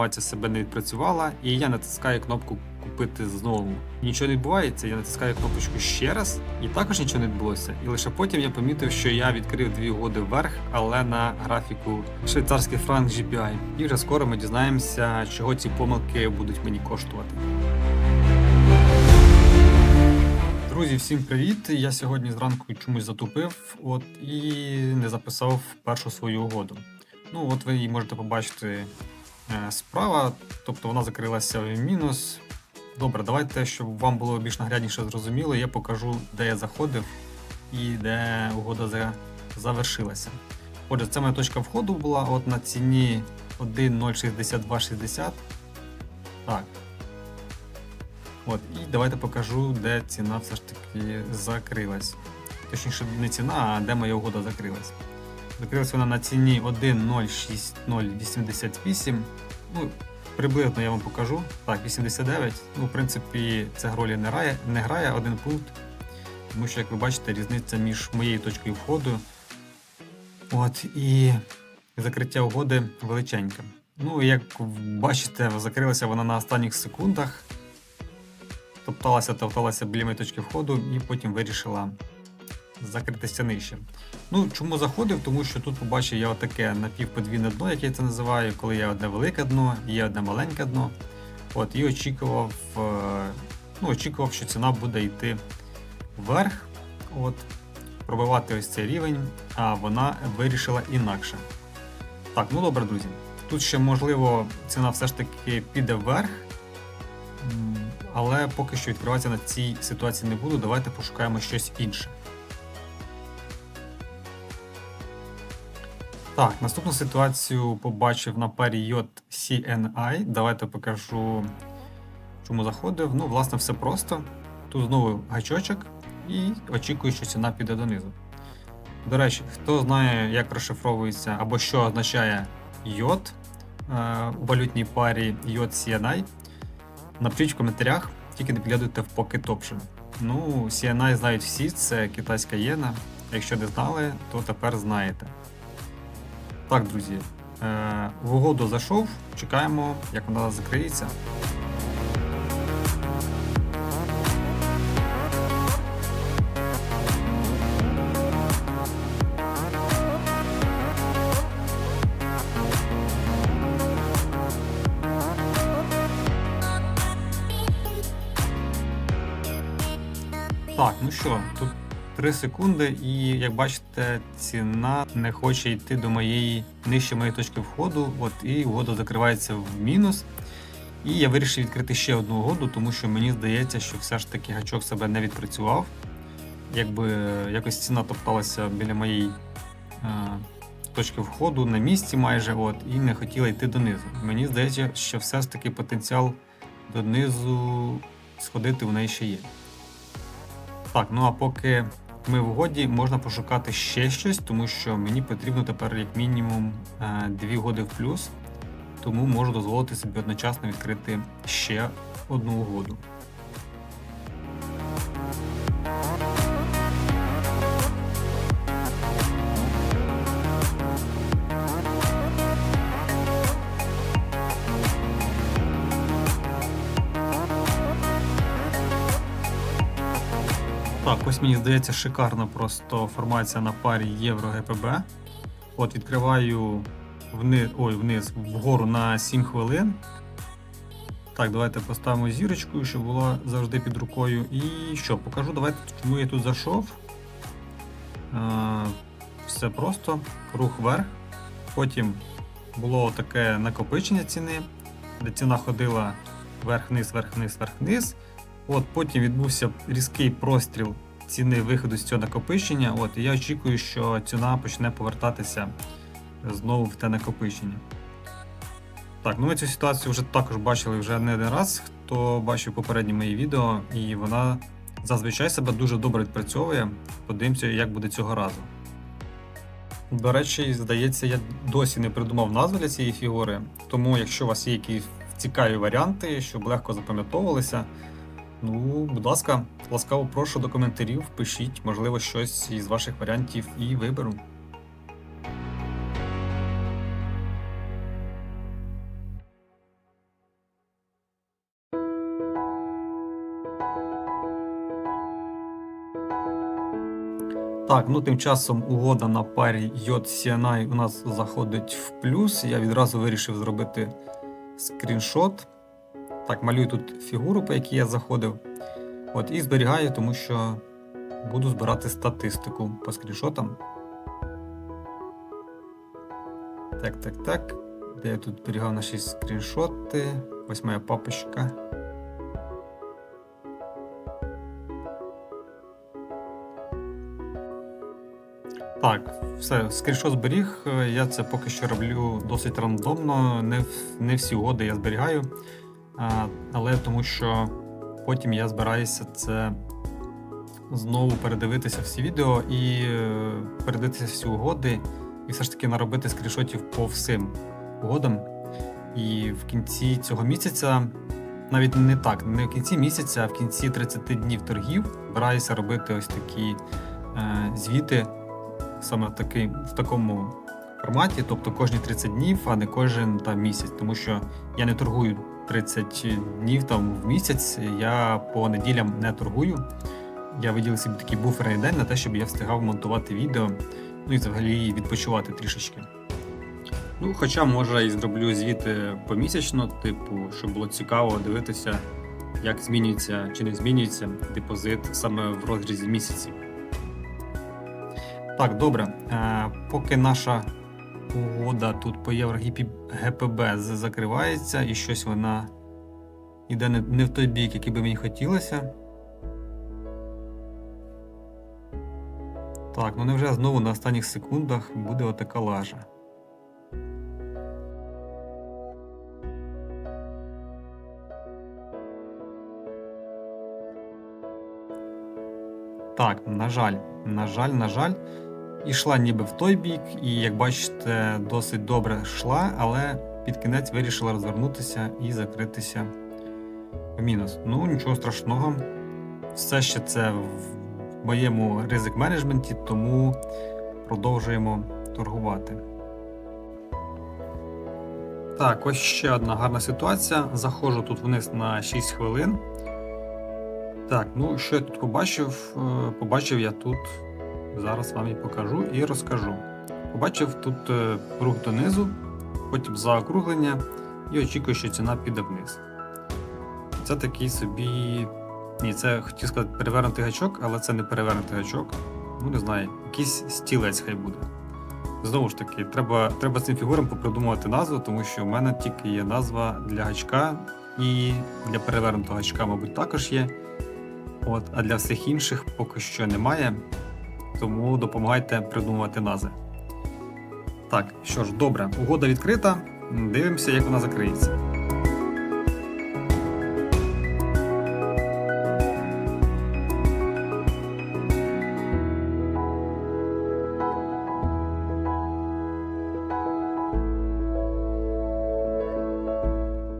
Інформація себе не відпрацювала, і я натискаю кнопку купити знову. Нічого не відбувається, я натискаю кнопочку ще раз, і також нічого не відбулося. І лише потім я помітив, що я відкрив дві угоди вверх, але на графіку швейцарський франк GPI. І вже скоро ми дізнаємося, чого ці помилки будуть мені коштувати. Друзі, всім привіт! Я сьогодні зранку чомусь затупив от і не записав першу свою угоду. Ну, от ви її можете побачити справа, тобто вона закрилася в мінус. Добре, давайте, щоб вам було більш наглядніше зрозуміло, я покажу, де я заходив і де угода завершилася. Отже, це моя точка входу була от на ціні 1.06260. Так. От, і давайте покажу, де ціна все ж таки закрилась. Точніше, не ціна, а де моя угода закрилась. Закрилась вона на ціні 1.06088. Ну, приблизно я вам покажу. Так, 89. Ну, в принципі, це гролі не грає, не грає один пункт. Тому що, як ви бачите, різниця між моєю точкою входу от, і закриття угоди величенька. Ну, як бачите, закрилася вона на останніх секундах. Топталася, топталася біля моєї точки входу і потім вирішила закритися нижче. Ну, чому заходив? Тому що тут побачив я отаке напівподвійне дно, як я це називаю, коли є одне велике дно, є одне маленьке дно. От, і очікував, е, ну, очікував, що ціна буде йти вверх, от, пробивати ось цей рівень, а вона вирішила інакше. Так, ну добре, друзі. Тут ще можливо ціна все ж таки піде вверх. Але поки що відкриватися на цій ситуації не буду. Давайте пошукаємо щось інше. Так, наступну ситуацію побачив на парі CNI. Давайте покажу, чому заходив. Ну, власне, все просто. Тут знову гачочок і очікую, що ціна піде донизу. До речі, хто знає, як розшифровується або що означає йод е, у валютній парі йод CNI, напишіть в коментарях, тільки не підглядуйте в Pocket Option. Ну, CNI знають всі, це китайська єна. Якщо не знали, то тепер знаєте. Так, друзі, е, в угоду зайшов, чекаємо, як вона закриється. 3 секунди, і як бачите, ціна не хоче йти до моєї нижче моєї точки входу. От і угода закривається в мінус. І я вирішив відкрити ще одну угоду, тому що мені здається, що все ж таки гачок себе не відпрацював. Якби е, якось ціна топталася біля моєї е, точки входу на місці майже, от, і не хотіла йти донизу. Мені здається, що все ж таки потенціал донизу сходити у неї ще є. Так, ну а поки ми в угоді, можна пошукати ще щось, тому що мені потрібно тепер як мінімум е, дві угоди в плюс, тому можу дозволити собі одночасно відкрити ще одну угоду. Ось мені здається шикарна просто формація на парі Євро ГПБ. От відкриваю вниз, ой, вниз вгору на 7 хвилин. Так, давайте поставимо зірочку, щоб була завжди під рукою. І що, покажу, давайте чому я тут зайшов. Все просто, рух вверх. Потім було таке накопичення ціни, де ціна ходила вверх-вниз, вверх-вниз, вверх-вниз. От Потім відбувся різкий простріл ціни виходу з цього накопичення. От, і я очікую, що ціна почне повертатися знову в те накопичення. Так, ну ми цю ситуацію вже також бачили вже не один раз, хто бачив попередні мої відео, і вона зазвичай себе дуже добре відпрацьовує. Подивимося, як буде цього разу. До речі, здається, я досі не придумав назви для цієї фігури, тому якщо у вас є якісь цікаві варіанти, щоб легко запам'ятовувалися, Ну, будь ласка, ласкаво прошу до коментарів. Пишіть, можливо, щось із ваших варіантів і виберу. Так, ну тим часом угода на парі йод CNI у нас заходить в плюс. Я відразу вирішив зробити скріншот. Так, малюю тут фігуру, по якій я заходив. От, і зберігаю, тому що буду збирати статистику по скріншотам. Так, так, так. Де я тут зберігав наші скріншоти? Ось моя папочка. Так, все, скріншот зберіг. Я це поки що роблю досить рандомно. Не, не всі угоди я зберігаю. Але тому що потім я збираюся це знову передивитися всі відео і е, передивитися всі угоди, і все ж таки наробити скріншотів по всім угодам. І в кінці цього місяця, навіть не так, не в кінці місяця, а в кінці 30 днів торгів збираюся робити ось такі е, звіти саме в, такий, в такому форматі, тобто кожні 30 днів, а не кожен там місяць, тому що я не торгую 30 днів там в місяць, я по неділям не торгую. Я виділив собі такий буферний день на те, щоб я встигав монтувати відео, ну і взагалі відпочивати трішечки. Ну, хоча, може, і зроблю звіти помісячно, типу, щоб було цікаво дивитися, як змінюється чи не змінюється депозит саме в розрізі місяців. Так, добре. Е, поки наша угода тут по євро-ГПБ закривається і щось вона йде не, в той бік, який би мені хотілося. Так, ну невже знову на останніх секундах буде отака лажа. Так, на жаль, на жаль, на жаль, ішла ніби в той бік, і як бачите, досить добре йшла, але під кінець вирішила розвернутися і закритися в мінус. Ну, нічого страшного. Все ще це в моєму ризик менеджменті, тому продовжуємо торгувати. Так, ось ще одна гарна ситуація. Заходжу тут вниз на 6 хвилин. Так, ну що я тут побачив? Е, Побачив я тут, зараз вам і покажу і розкажу. Побачив тут е, рух донизу, потім заокруглення і очікую, що ціна піде вниз. Це такий собі. Ні, це хотів сказати перевернутий гачок, але це не перевернутий гачок. Ну, не знаю, якийсь стілець хай буде. Знову ж таки, треба, треба цим фігурам попридумувати назву, тому що в мене тільки є назва для гачка, і для перевернутого гачка, мабуть, також є. От, а для всіх інших поки що немає. Тому допомагайте придумувати назви. Так, що ж, добре, угода відкрита. Дивимося, як вона закриється.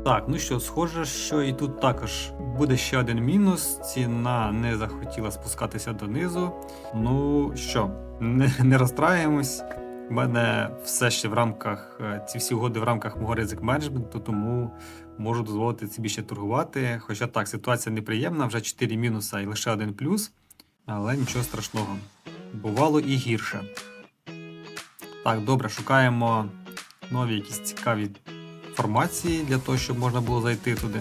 Так, ну що, схоже, що і тут також буде ще один мінус. Ціна не захотіла спускатися донизу. Ну що, не, не розстраюємось. У мене все ще в рамках е, ці всі угоди в рамках мого ризик менеджменту, тому можу дозволити собі ще торгувати. Хоча так, ситуація неприємна, вже 4 мінуса і лише один плюс, але нічого страшного. Бувало і гірше. Так, добре, шукаємо нові якісь цікаві формації для того, щоб можна було зайти туди.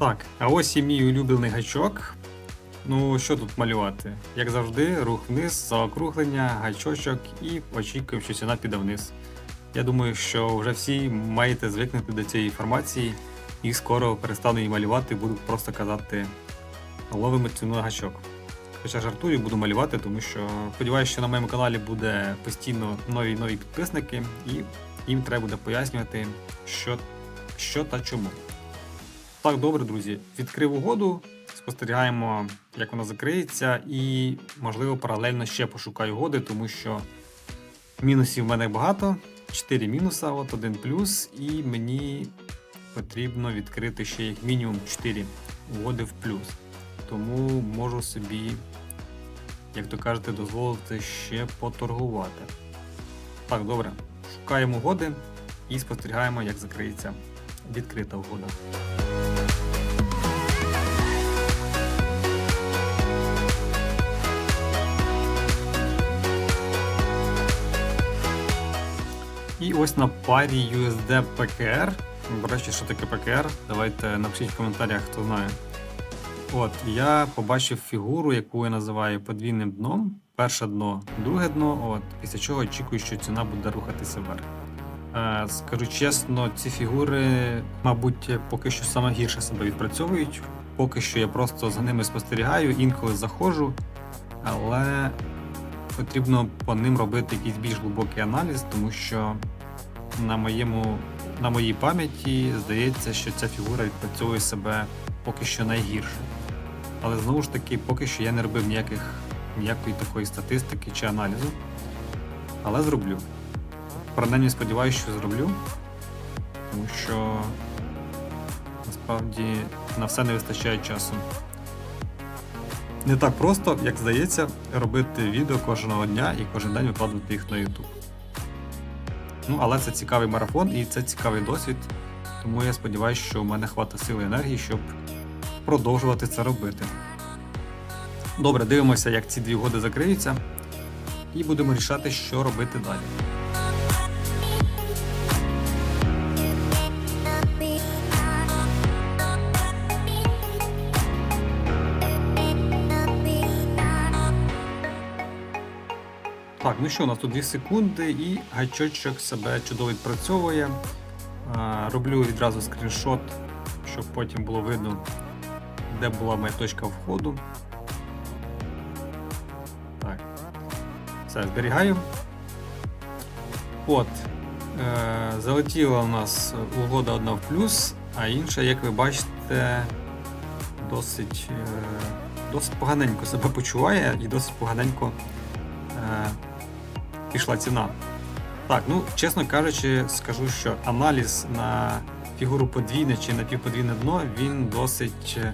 Так, а ось і мій улюблений гачок. Ну, що тут малювати? Як завжди, рух вниз, заокруглення, гачочок і очікуємо, що ціна піде вниз. Я думаю, що вже всі маєте звикнути до цієї формації і скоро перестану її малювати, буду просто казати ловимо ціну на гачок. Хоча жартую, буду малювати, тому що сподіваюся, що на моєму каналі буде постійно нові нові підписники, і їм треба буде пояснювати, що, що та чому. Так, добре, друзі. Відкрив угоду, спостерігаємо, як вона закриється, і, можливо, паралельно ще пошукаю угоди, тому що мінусів в мене багато. 4 мінуса, от один плюс, і мені потрібно відкрити ще як мінімум 4 угоди в плюс. Тому можу собі, як то кажете, дозволити ще поторгувати. Так, добре. Шукаємо угоди і спостерігаємо, як закриється відкрита угода. І ось на парі USD PKR. До речі, що таке PKR? Давайте напишіть в коментарях, хто знає. От, я побачив фігуру, яку я називаю подвійним дном. Перше дно, друге дно, от, після чого очікую, що ціна буде рухатися вверх. Е, скажу чесно, ці фігури, мабуть, поки що саме гірше себе відпрацьовують. Поки що я просто за ними спостерігаю, інколи заходжу, але потрібно по ним робити якийсь більш глибокий аналіз, тому що на моєму на моїй пам'яті здається, що ця фігура відпрацьовує себе поки що найгірше. Але знову ж таки, поки що я не робив ніяких, ніякої такої статистики чи аналізу. Але зроблю. Принаймні сподіваюся, що зроблю, тому що насправді на все не вистачає часу. Не так просто, як здається, робити відео кожного дня і кожен день викладувати їх на YouTube. Ну, але це цікавий марафон і це цікавий досвід, тому я сподіваюся, що в мене хватить сили і енергії, щоб продовжувати це робити. Добре, дивимося, як ці дві угоди закриються, і будемо рішати, що робити далі. Ну що, у нас тут 2 секунди і гачочок себе чудово відпрацьовує. Роблю відразу скріншот, щоб потім було видно, де була моя точка входу. Так. Все, зберігаю. От. Е, залетіла у нас угода одна в плюс, а інша, як ви бачите, досить, е, досить поганенько себе почуває і досить поганенько. Е, пішла ціна. Так, ну чесно кажучи, скажу, що аналіз на фігуру подвійне чи напівподвійне дно він досить е,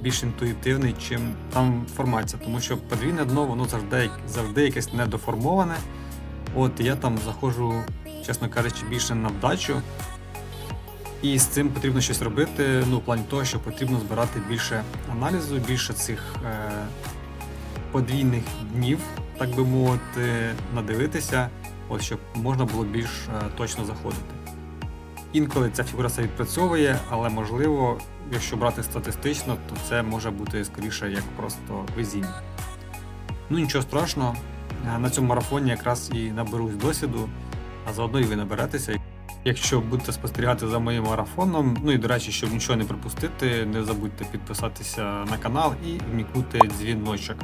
більш інтуїтивний, чим там формація, тому що подвійне дно воно завжди завжди якесь недоформоване. От я там заходжу, чесно кажучи, більше на вдачу. І з цим потрібно щось робити. Ну, в плані того, що потрібно збирати більше аналізу, більше цих е, подвійних днів, так би мовити, надивитися, от, щоб можна було більш е, точно заходити. Інколи ця фігура себе відпрацьовує, але можливо, якщо брати статистично, то це може бути скоріше як просто везіння. Ну нічого страшного, е, на цьому марафоні якраз і наберусь досвіду, а заодно і ви наберетеся. Якщо будете спостерігати за моїм марафоном, ну і до речі, щоб нічого не пропустити, не забудьте підписатися на канал і вмікнути дзвіночок.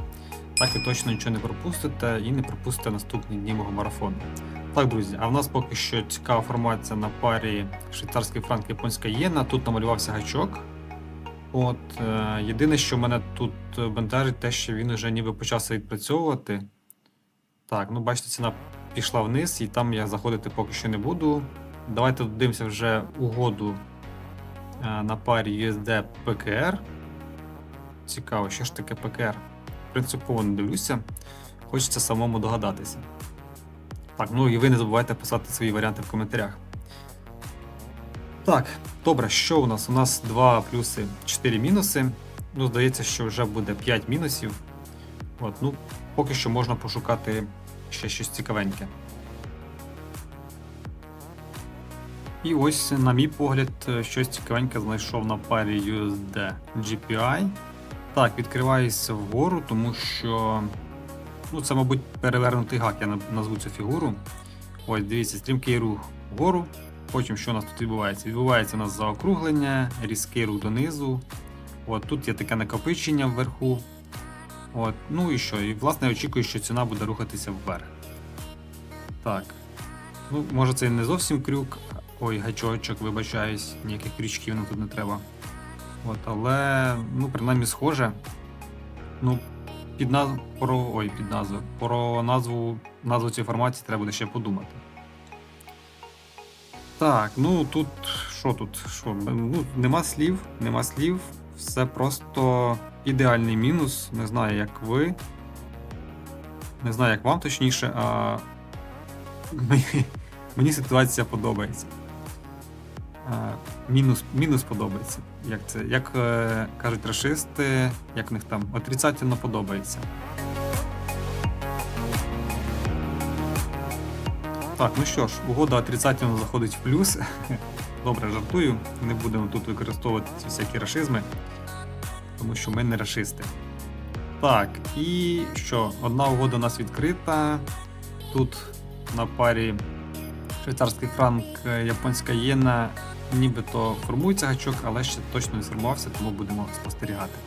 Так ви точно нічого не пропустите і не пропустите наступні дні мого марафону. Так, друзі, а в нас поки що цікава формація на парі швейцарський франк японська єна. Тут намалювався гачок. От, е, Єдине, що мене тут бентежить, те, що він вже ніби почався відпрацьовувати. Так, ну бачите, ціна пішла вниз, і там я заходити поки що не буду. Давайте дивимося вже угоду е, на парі USD PKR. Цікаво, що ж таке PKR? Принципово не дивлюся. Хочеться самому догадатися. Так, ну і ви не забувайте писати свої варіанти в коментарях. Так, добре, що у нас? У нас 2 плюси, 4 мінуси. Ну, здається, що вже буде 5 мінусів. От, ну, Поки що можна пошукати ще щось цікавеньке. І ось, на мій погляд, щось цікавеньке знайшов на парі USD GPI. Так, відкриваюся вгору, тому що ну, це, мабуть, перевернутий гак, я назву цю фігуру. Ось, дивіться, стрімкий рух вгору. Потім що у нас тут відбувається? Відбувається у нас заокруглення, різкий рух донизу. От, Тут є таке накопичення вверху. От, Ну і що? І власне я очікую, що ціна буде рухатися вверх. Так. Ну, Може це не зовсім крюк. Ой, гачочок, вибачаюсь, ніяких крючків нам тут не треба. От, Але, ну, принаймні схоже. Ну, під назву про. Ой, під назву. Про назву назву цієї формації треба буде ще подумати. Так, ну тут що тут? Що? Ну, Нема слів, нема слів. Все просто ідеальний мінус. Не знаю, як ви. Не знаю, як вам точніше, а мені, мені ситуація подобається. Мінус, мінус подобається. Як це? Як е, кажуть расисти, як в них там отрицательно подобається. Так, ну що ж, угода отрицательно заходить в плюс. Добре, жартую. Не будемо тут використовувати ці всякі рашизми, тому що ми не рашисти. Так, і що? Одна угода у нас відкрита. Тут на парі швейцарський франк, е, японська єна, нібито формується гачок, але ще точно не сформувався, тому будемо спостерігати.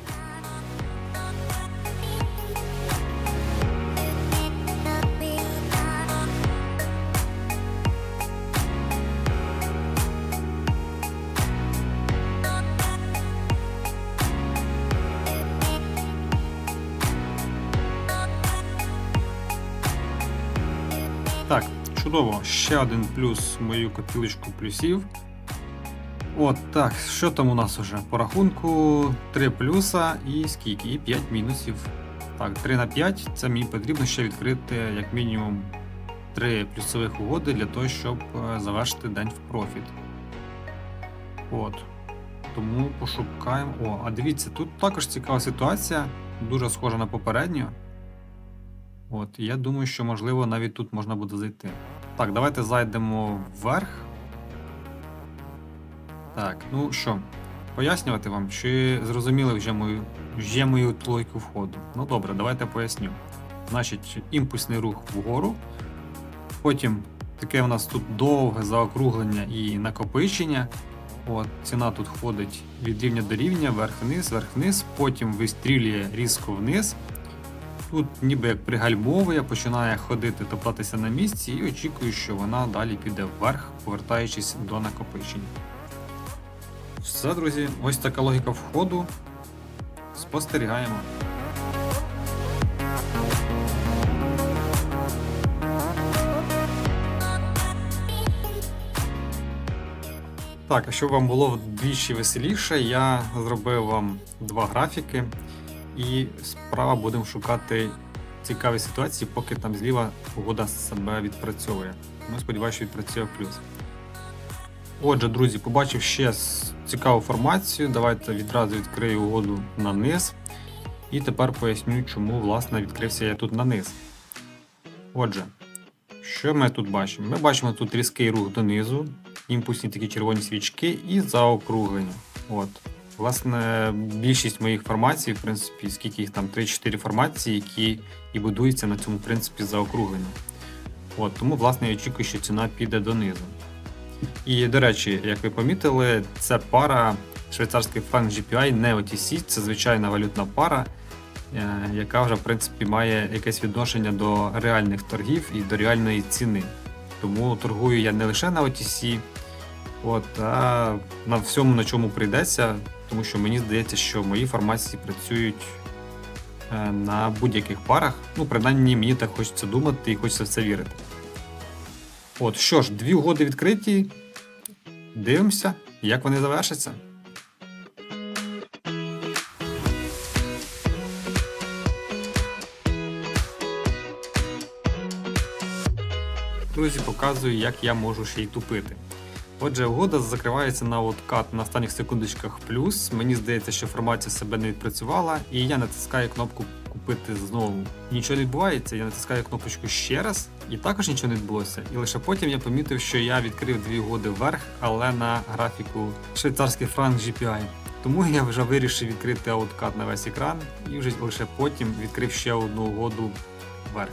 Чудово. Ще один плюс мою копілочку плюсів. От так, що там у нас уже? По рахунку 3 плюса і скільки? І 5 мінусів. Так, 3 на 5 це мені потрібно ще відкрити як мінімум 3 плюсових угоди для того, щоб е, завершити день в профіт. От. Тому пошукаємо. О, а дивіться, тут також цікава ситуація, дуже схожа на попередню. От, я думаю, що можливо навіть тут можна буде зайти. Так, давайте зайдемо вверх. Так, ну що, пояснювати вам, чи зрозуміли вже мою, вже мою логіку входу? Ну добре, давайте поясню. Значить, імпульсний рух вгору. Потім таке у нас тут довге заокруглення і накопичення. От, ціна тут ходить від рівня до рівня, вверх-вниз, вверх-вниз, потім вистрілює різко вниз. Тут ніби як пригальмовує, починає ходити, топтатися на місці і очікую, що вона далі піде вверх, повертаючись до накопичення. Все, друзі, ось така логіка входу. Спостерігаємо. Так, а щоб вам було вдвічі веселіше, я зробив вам два графіки. І справа будемо шукати цікаві ситуації, поки там зліва угода себе відпрацьовує. Ну, сподіваюся, що відпрацює плюс. Отже, друзі, побачив ще цікаву формацію. Давайте відразу відкрию угоду на низ. І тепер поясню, чому власне відкрився я тут на низ. Отже, що ми тут бачимо? Ми бачимо тут різкий рух донизу, імпульсні такі червоні свічки і заокруглення. От. Власне, більшість моїх формацій, в принципі, скільки їх там 3-4 формації, які і будуються на цьому принципі заокруглення. От, тому, власне, я очікую, що ціна піде донизу. І, до речі, як ви помітили, це пара швейцарський франк GPI не OTC, це звичайна валютна пара, е, яка вже в принципі має якесь відношення до реальних торгів і до реальної ціни. Тому торгую я не лише на OTC, от, а на всьому, на чому прийдеться, тому що мені здається, що мої формації працюють е, на будь-яких парах. Ну, принаймні, мені так хочеться думати і хочеться в це вірити. От, що ж, дві угоди відкриті. Дивимося, як вони завершаться. Друзі, показую, як я можу ще й тупити. Отже, угода закривається на откат на останніх секундочках плюс. Мені здається, що формація себе не відпрацювала, і я натискаю кнопку купити знову. Нічого не відбувається, я натискаю кнопочку ще раз, і також нічого не відбулося. І лише потім я помітив, що я відкрив дві угоди вверх, але на графіку швейцарський франк GPI. Тому я вже вирішив відкрити ауткат на весь екран і вже лише потім відкрив ще одну угоду вверх.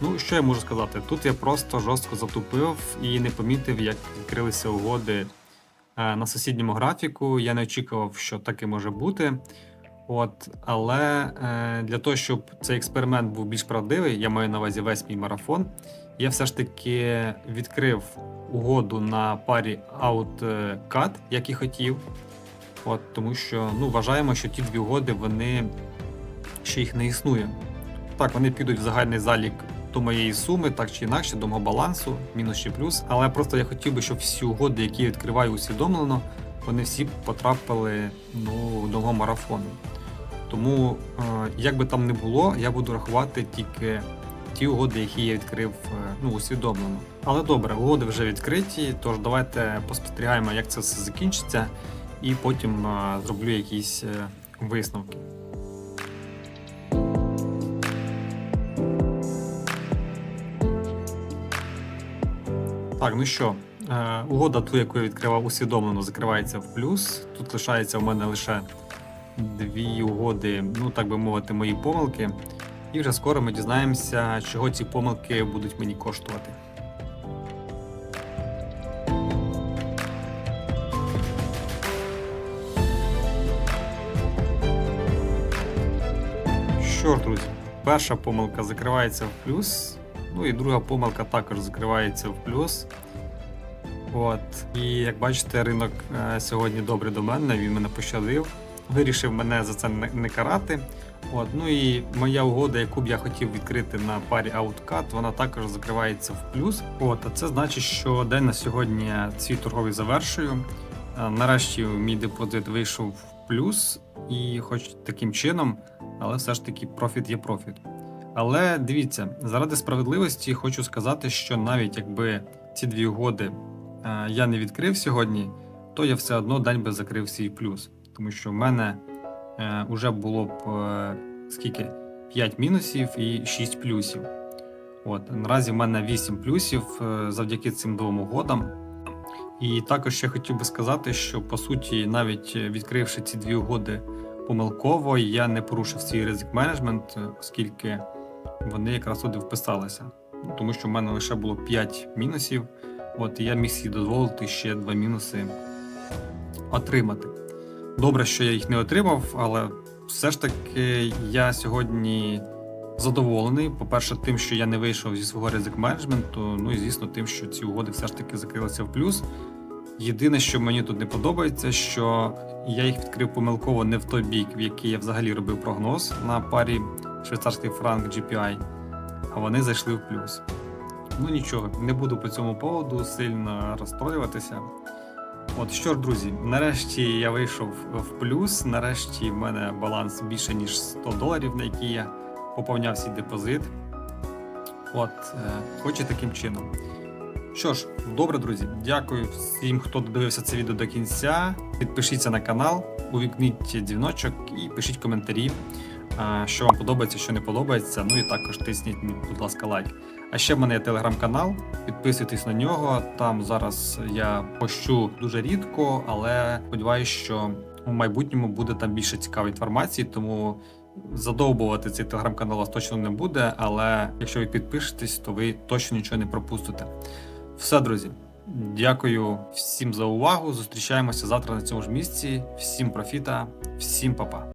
Ну, що я можу сказати? Тут я просто жорстко затупив і не помітив, як відкрилися угоди е, на сусідньому графіку. Я не очікував, що таке може бути. От, але е, для того, щоб цей експеримент був більш правдивий, я маю на увазі весь мій марафон. Я все ж таки відкрив угоду на парі OutCat, як і хотів. От, тому що ну, вважаємо, що ті дві угоди вони ще їх не існує. Так, вони підуть в загальний залік до моєї суми, так чи інакше, до мого балансу, мінус чи плюс. Але просто я хотів би, щоб всі угоди, які я відкриваю усвідомлено, вони всі потрапили ну, до мого марафону. Тому, е, як би там не було, я буду рахувати тільки ті угоди, які я відкрив е, ну, усвідомлено. Але добре, угоди вже відкриті, тож давайте поспостерігаємо, як це все закінчиться, і потім е, зроблю якісь висновки. Так, ну що, угода ту, яку я відкривав усвідомлено, закривається в плюс. Тут лишається в мене лише дві угоди, ну так би мовити, мої помилки. І вже скоро ми дізнаємося, чого ці помилки будуть мені коштувати. Що ж, друзі, перша помилка закривається в плюс, ну і друга помилка також закривається в плюс. От. І як бачите, ринок е, сьогодні добре до мене, він мене пощадив. Вирішив мене за це не, карати. От. Ну і моя угода, яку б я хотів відкрити на парі Outcut, вона також закривається в плюс. От, а це значить, що день на сьогодні я свій торговий завершую. Е, Нарешті мій депозит вийшов в плюс, і хоч таким чином, але все ж таки профіт є профіт. Але дивіться, заради справедливості хочу сказати, що навіть якби ці дві угоди е, я не відкрив сьогодні, то я все одно день би закрив свій плюс. Тому що в мене е, вже було б е, скільки? 5 мінусів і 6 плюсів. От, наразі в мене 8 плюсів е, завдяки цим двом угодам. І також ще хотів би сказати, що по суті, навіть відкривши ці дві угоди помилково, я не порушив свій ризик менеджмент, е, оскільки вони якраз туди вписалися. Тому що в мене лише було 5 мінусів, от і я міг собі дозволити ще два мінуси отримати. Добре, що я їх не отримав, але все ж таки я сьогодні задоволений. По-перше, тим, що я не вийшов зі свого ризик менеджменту, ну і звісно, тим, що ці угоди все ж таки закрилися в плюс. Єдине, що мені тут не подобається, що я їх відкрив помилково не в той бік, в який я взагалі робив прогноз на парі швейцарський франк GPI, а вони зайшли в плюс. Ну нічого, не буду по цьому поводу сильно розстроюватися. От що ж, друзі, нарешті я вийшов в плюс. Нарешті в мене баланс більше ніж 100 доларів, на які я поповняв свій депозит. От, е, хоч і таким чином. Що ж, добре, друзі, дякую всім, хто додивився це відео до кінця. Підпишіться на канал, увікніть дзвіночок і пишіть коментарі, що вам подобається, що не подобається. Ну і також тисніть, будь ласка, лайк. А ще в мене є телеграм-канал, підписуйтесь на нього. Там зараз я пощу дуже рідко, але сподіваюся, що у майбутньому буде там більше цікавої інформації, тому задовбувати цей телеграм-канал вас точно не буде. Але якщо ви підпишетесь, то ви точно нічого не пропустите. Все, друзі. Дякую всім за увагу. Зустрічаємося завтра на цьому ж місці. Всім профіта, всім па-па.